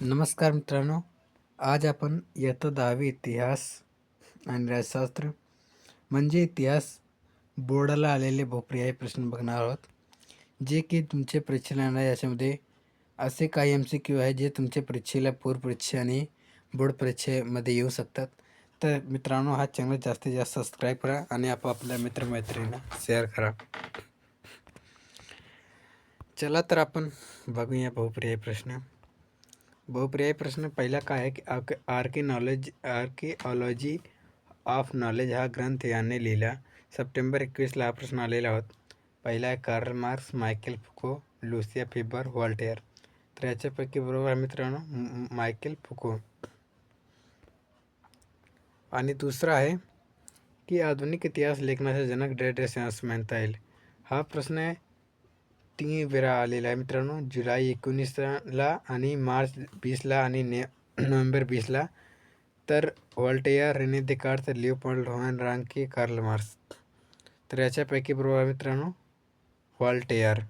नमस्कार मित्रांनो आज आपण इयत्ता दहावी इतिहास आणि राज्यशास्त्र म्हणजे इतिहास बोर्डाला आलेले भोपर्याय प्रश्न बघणार आहोत. जे की तुमचे परीक्षेला येणार याच्यामध्ये असे काही एम सी क्यू आहे जे तुमच्या परीक्षेला पूर्व परीक्षा आणि बोर्ड परीक्षेमध्ये येऊ शकतात. तर मित्रांनो हा चॅनल जास्तीत जास्त सबस्क्राईब करा आणि आपापल्या मित्रमैत्रिणींना शेअर करा. चला तर आपण बघूया बहुपर्यायी प्रश्न. बहुपर्यायी प्रश्न पहिला काय आहे की आर्के नॉलेज आर्किओलॉजी ऑफ नॉलेज हा ग्रंथ याने लिहिला. सप्टेंबर एकवीसला हा प्रश्न आलेला होता. पहिला आहे Karl Marx Michael Foucault Lucien Febvre Voltaire. तर याच्यापैकी बरोबर आहे मित्रांनो मायकेल फुको. आणि दुसरा आहे की आधुनिक इतिहास लेखनाचा जनक डेड्रेस असं म्हणता येईल. हा प्रश्न आहे तीन वेळा आलेला आहे मित्रांनो. जुलै एकोणीसला आणि मार्च वीसला आणि ने नोव्हेंबर वीसला तर Voltaire Rene Descartes Leopold von Ranke Karl Mars तर याच्यापैकी बरोबर मित्रांनो वॉल्टेयर.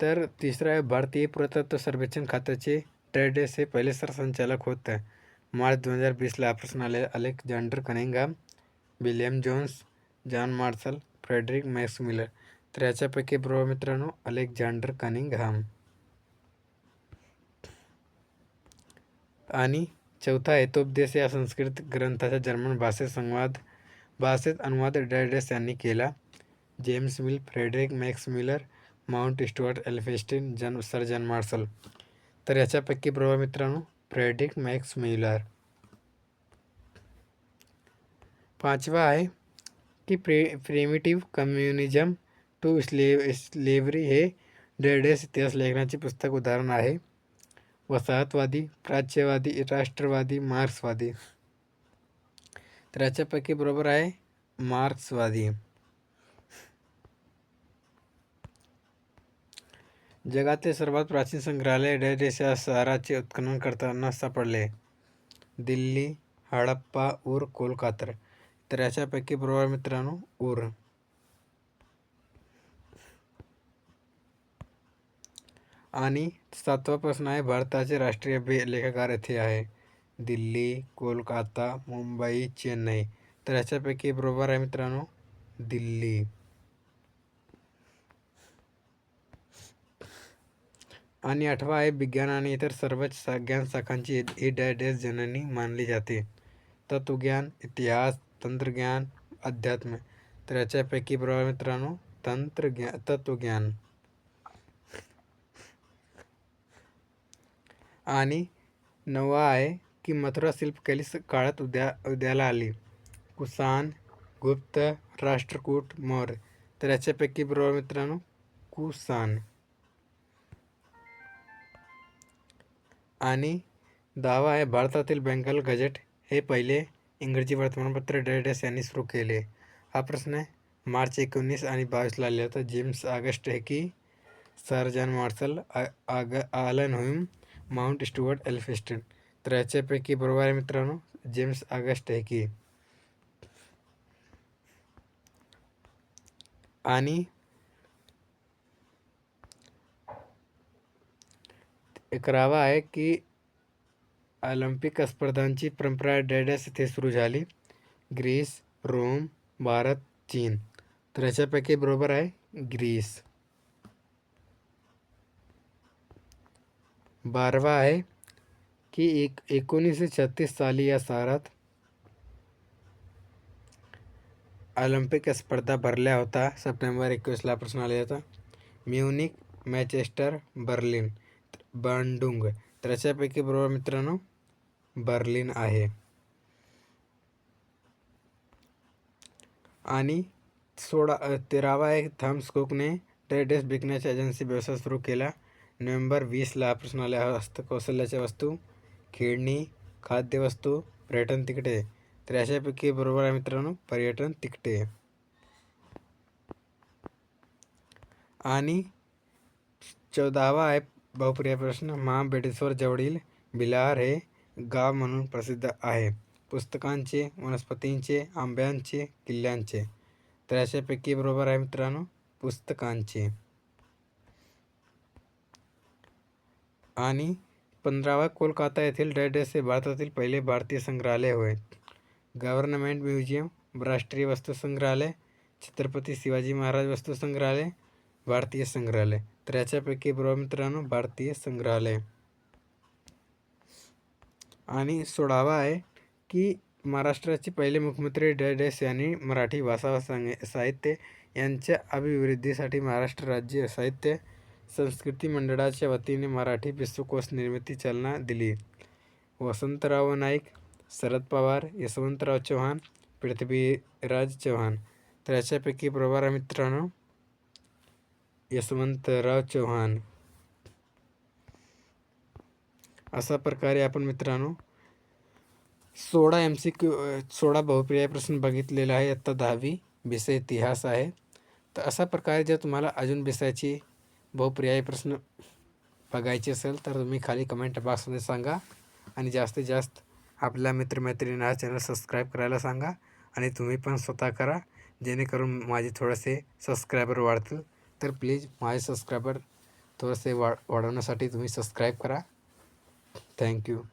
तर तिसरा आहे भारतीय पुरातत्व सर्वेक्षण खात्याचे ट्रेडेस हे पहिले सरसंचालक होत. मार्च दोन हजार वीसला प्रश्न आले Alexander Cunningham William Jones John Marshall Friedrich Max Muller तर याच्यापैकी बरोबर मित्रांनो अलेक्झांडर कनिंगहॅम आणि चौथा आहे या संस्कृत ग्रंथाचा जर्मन भाषेत संवाद भाषेत अनुवाद डॅडेस यांनी केला. James Mill Friedrich Max Muller Mountstuart Elphinstone John sir John marshal. तर याच्यापैकी बरोबर मित्रांनो फ्रेडरिक मॅक्स मिलर पाचवा आहे की प्रे primitive communism to slave slavery हे डेडेस इतिहास लेखनाचे पुस्तक उदाहरण आहे. वसाहतवादी प्राच्यवादी राष्ट्रवादी मार्क्सवादी. तर याच्यापैकी बरोबर आहे मार्क्सवादी. जगातले सर्वात प्राचीन संग्रहालय डेडेस या शहराचे उत्खनन करताना सापडले. दिल्ली हडप्पा उर कोलकाता. तर याच्यापैकी बरोबर मित्रांनो उर. आणि सातवा प्रश्न आहे भारताचे राष्ट्रीय लेखाकार येथे आहे. दिल्ली कोलकाता मुंबई चेन्नई. तर याच्यापैकी बरोबर आहे मित्रांनो दिल्ली. आणि आठवा आहे विज्ञान आणि इतर सर्वच ज्ञान शाखांची ई डॅडेस जननी मानली जाते. तत्वज्ञान इतिहास तंत्रज्ञान अध्यात्म. तर याच्यापैकी बरोबर मित्रांनो तंत्रज्ञान तत्वज्ञान. आणि नवा आहे की मथुरा शिल्पकली काळात उद्या उद्याला आली. कुसान गुप्त राष्ट्रकूट मौर्य. तर याच्यापैकी बरोबर मित्रांनो कुसान. आणि दावा आहे भारतातील बेंगल गजेट हे पहिले इंग्रजी वर्तमानपत्र डेडेस यांनी सुरू केले. हा प्रश्न आहे मार्च एकोणीस आणि बावीसला आले होता. James August Hicky sir John Marshall आग Allan Hume Mountstuart Elphinstone तर याच्यापैकी बरोबर आहे मित्रांनो जेम्स ऑगस्ट हेकी की. एक रावा आहे की ऑलिम्पिक स्पर्धांची परंपरा डेडेस इथे सुरू झाली. ग्रीस, रोम, भारत, चीन. तर याच्यापैकी बरोबर आहे ग्रीस. बारवा आहे की एक एकोणीसशे छत्तीस साली या सारात ऑलिम्पिक स्पर्धा भरल्या होता. सप्टेंबर एकवीसला प्रश्न आला होता. Munich Manchester, Berlin, Bandung. तर याच्यापैकी बरोबर मित्रांनो बर्लिन आहे. आणि सोळा तेरावा एक थम्स कुकने ट्रेडर्स विकण्याच्या एजन्सी व्यवसाय सुरू केला. नोव्हेंबर वीसला प्रश्न आल्या हस्तकौशल्याच्या वस्तू खेळणी खाद्यवस्तू पर्यटन तिकटे तर अशापैकी बरोबर आहे मित्रांनो पर्यटन तिकटे. आणि चौदावा आहे बहुप्रिय प्रश्न महाबेटेश्वर जवळील बिलार हे गाव मन प्रसिद्ध है पुस्तक वनस्पति आंब्या कि तर याच्यापैकी बरबर है मित्रों पुस्तक पंद्रह कोलकाता एथल डॅडेस भारत पहले भारतीय संग्रहालय हुए गवर्नमेंट म्युझियम, राष्ट्रीय वस्तुसंग्रहालय छत्रपति शिवाजी महाराज वस्तुसंग्रहालय भारतीय संग्रहालय. तर याच्यापैकी बरोबर भारतीय संग्रहालय. आणि सोळावा आहे की महाराष्ट्राचे पहिले मुख्यमंत्री डॅडेस यांनी मराठी भाषा व साहित्य यांच्या अभिवृद्धीसाठी महाराष्ट्र राज्य साहित्य संस्कृती मंडळाच्या वतीने मराठी विश्वकोश निर्मिती चालना दिली. वसंतराव नाईक शरद पवार यशवंतराव चव्हाण पृथ्वीराज चव्हाण. तर याच्यापैकी प्रभारा मित्रांनो यशवंतराव चव्हाण. अशा प्रकारे आपण मित्रांनो सोळा एम सी क्यू सोळा बहुप्रिय प्रश्न बघितलेला आहे. आत्ता दहावी विषय इतिहास आहे. तर अशा प्रकारे जर तुम्हाला अजून विषयाची बहुप्रियाय प्रश्न बघायचे असेल तर तुम्ही खाली कमेंट बॉक्समध्ये सांगा आणि जास्तीत जास्त आपल्या मित्रमैत्रिणींना हा चॅनल सबस्क्राईब करायला सांगा आणि तुम्ही पण स्वतः करा. जेणेकरून माझे थोडेसे सबस्क्रायबर वाढतील. तर प्लीज माझे सबस्क्रायबर थोडेसे वाढ वाढवण्यासाठी तुम्ही सबस्क्राईब करा. Thank you.